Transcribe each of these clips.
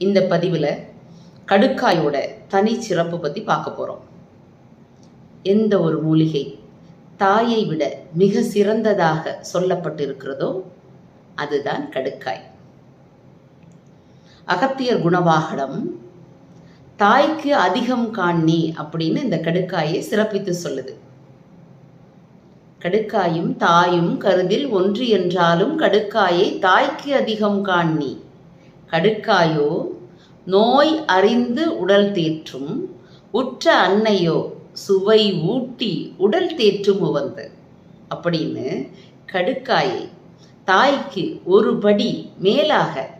இந்த பதிவில் கடுக்காயோட தனி சிறப்பு பற்றி பார்க்க போகிறோம் எந்த ஒரு மூலிகை தாயை விட மிக சிறந்ததாக சொல்லப்பட்டிருக்கிறதோ அதுதான் கடுக்காய். அகத்தியர் குணவாகடம் தாய்க்கு அதிகம் காணி அப்படின்னு இந்த கடுக்காயை சிறப்பித்து சொல்லுது. கடுக்காயும் தாயும் கருதில் ஒன்று என்றாலும் கடுக்காயை தாய்க்கு அதிகம் காணி கடுக்காயோ? நோய் அறிந்து உடல் தேற்றும். உற்ற அன்னையோ? சுவை ஊட்டி உடல் தேற்றும் உவந்து. அப்படின்னு கடுக்காயை தாய்க்கு ஒரு படி மேலாக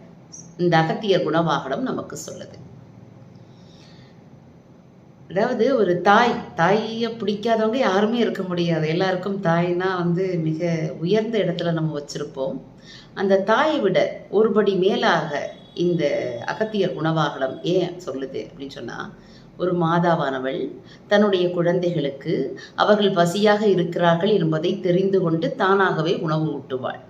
இந்த அகத்தியர் குணவாகனம் நமக்கு சொல்லுது. அதாவது ஒரு தாய் தாயை பிடிக்காதவங்க யாருமே இருக்க முடியாது. எல்லாருக்கும் தாய்னா வந்து மிக உயர்ந்த இடத்துல நம்ம வச்சுருப்போம். அந்த தாயை விட ஒருபடி மேலாக இந்த அகத்தியர் உணவாகலம் ஏன் சொல்லுது அப்படின்னு சொன்னால் ஒரு மாதாவானவள் தன்னுடைய குழந்தைகளுக்கு அவர்கள் பசியாக இருக்கிறார்கள் என்பதை தெரிந்து கொண்டு தானாகவே உணவு ஊட்டுவாள்.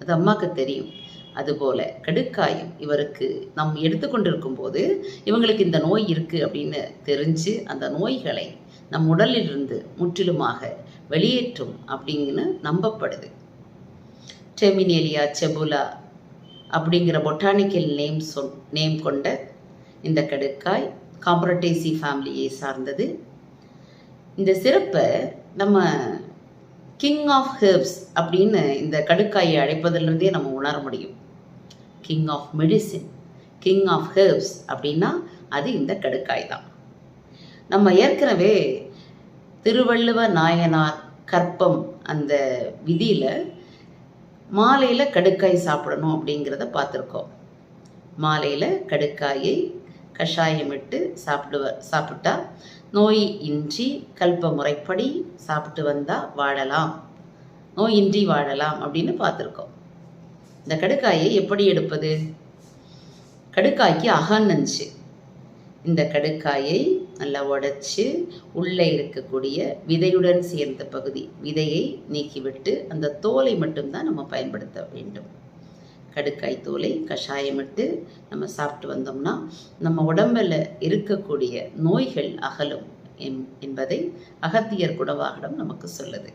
அது அம்மாவுக்கு தெரியும். அதுபோல கடுக்காயும் இவருக்கு நம் எடுத்துக்கொண்டிருக்கும் போது இவங்களுக்கு இந்த நோய் இருக்கு அப்படின்னு தெரிஞ்சு அந்த நோய்களை நம் உடலிலிருந்து முற்றிலுமாக வெளியேற்றும் அப்படின்னு நம்பப்படுது. டெமினேலியா செபுலா அப்படிங்கிற பொட்டானிக்கல் நேம் சொல் நேம் கொண்ட இந்த கடுக்காய் காம்பரட்டேசி ஃபேமிலியை சார்ந்தது. இந்த சிறப்பை நம்ம கிங் ஆஃப் ஹெர்ப்ஸ் அப்படின்னு இந்த கடுக்காயை அழைப்பதிலிருந்தே நம்ம உணர முடியும். King of medicine king of herbs அப்படின்னா அது இந்த கடுக்காய் தான். நம்ம ஏற்கனவே திருவள்ளுவ நாயனார் கற்பம் அந்த விதியில் மாலையில் கடுக்காய் சாப்பிடணும் அப்படிங்கிறத பார்த்துருக்கோம். மாலையில் கடுக்காயை கஷாயமிட்டு சாப்பிடுவ சாப்பிட்டா நோய் இன்றி கல்ப முறைப்படி சாப்பிட்டு வந்தால் வாழலாம். நோய் இன்றி வாழலாம் அப்படின்னு பார்த்துருக்கோம். இந்த கடுக்காயை எப்படி எடுப்பது? கடுக்காய்க்கு அகநஞ்சு இந்த கடுக்காயை நல்லா உடைச்சி உள்ளே இருக்கக்கூடிய விதையுடன் சேர்ந்த பகுதி விதையை நீக்கிவிட்டு அந்த தோலை மட்டும்தான் நம்ம பயன்படுத்த வேண்டும். கடுக்காய் தோலை கஷாயமிட்டு நம்ம சாப்பிட்டு வந்தோம்னா நம்ம உடம்பில் இருக்கக்கூடிய நோய்கள் அகலும் என்பதை அகத்தியர் குடவாகடம் நமக்கு சொல்லுது.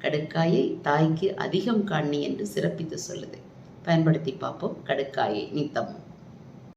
கடுக்காயை தாய்க்கு அதிகம் காணி என்று சிறப்பித்து சொல்லுது. பயன்படுத்தி பார்ப்போம். கடுக்காயை நித்தமும்